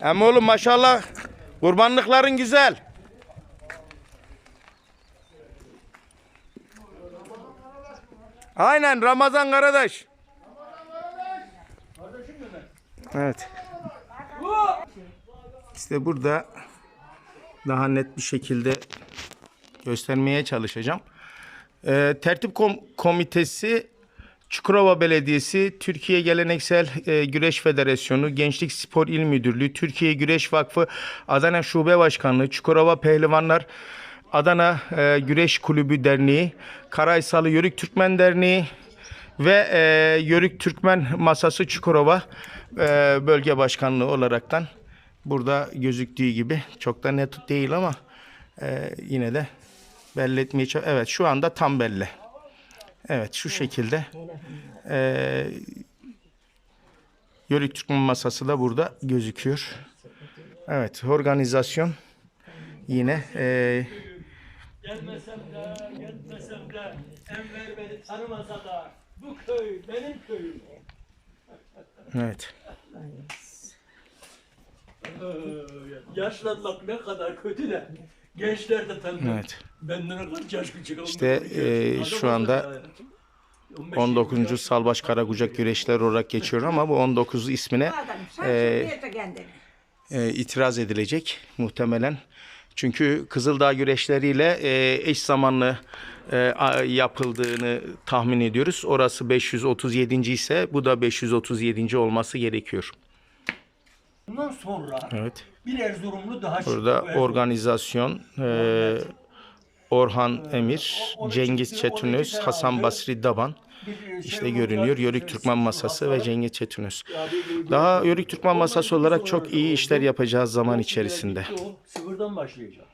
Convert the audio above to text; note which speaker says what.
Speaker 1: Ama oğlum maşallah kurbanlıkların güzel. Aynen Ramazan Karadaş. Evet. İşte burada daha net bir şekilde göstermeye çalışacağım. Ee, Tertip Kom- Komitesi Çukurova Belediyesi, Türkiye Geleneksel e, Güreş Federasyonu, Gençlik Spor İl Müdürlüğü, Türkiye Güreş Vakfı, Adana Şube Başkanlığı, Çukurova Pehlivanlar, Adana e, Güreş Kulübü Derneği, Karaysalı Yörük Türkmen Derneği ve e, Yörük Türkmen Masası Çukurova Bölge Başkanlığı olaraktan burada gözüktüğü gibi çok da net değil ama yine de belli etmeye Evet şu anda tam belli. Evet şu şekilde. Ee, Yörük Türkmen masası da burada gözüküyor. Evet organizasyon yine ee,
Speaker 2: Gelmesem de, gelmesem de, Enver beni tanımasa da bu köy benim köyüm.
Speaker 1: evet.
Speaker 2: Ee, yaşlanmak ne kadar kötü de gençler de tanıyor.
Speaker 1: Evet.
Speaker 2: Benden kaç yaş küçük oldu.
Speaker 1: İşte, e, şu anda 19. Salbaş Karakucak güreşler olarak geçiyor ama bu 19 ismine
Speaker 3: kendini.
Speaker 1: e, itiraz edilecek muhtemelen. Çünkü Kızıldağ güreşleriyle e, eş zamanlı e, yapıldığını tahmin ediyoruz. Orası 537. ise bu da 537. olması gerekiyor.
Speaker 2: Bundan sonra
Speaker 1: Evet.
Speaker 2: Bir Erzurumlu daha çıktı.
Speaker 1: Burada
Speaker 2: Bu Erzurum-
Speaker 1: organizasyon e, Orhan Emir, Cengiz Çetinöz, Hasan Basri Daban
Speaker 2: şey
Speaker 1: işte görünüyor. Yörük Türkmen Masası ve Cengiz Çetinöz. Daha Yörük Türkmen Masası olarak çok iyi işler yapacağız zaman içerisinde.
Speaker 2: Sıfırdan başlayacak.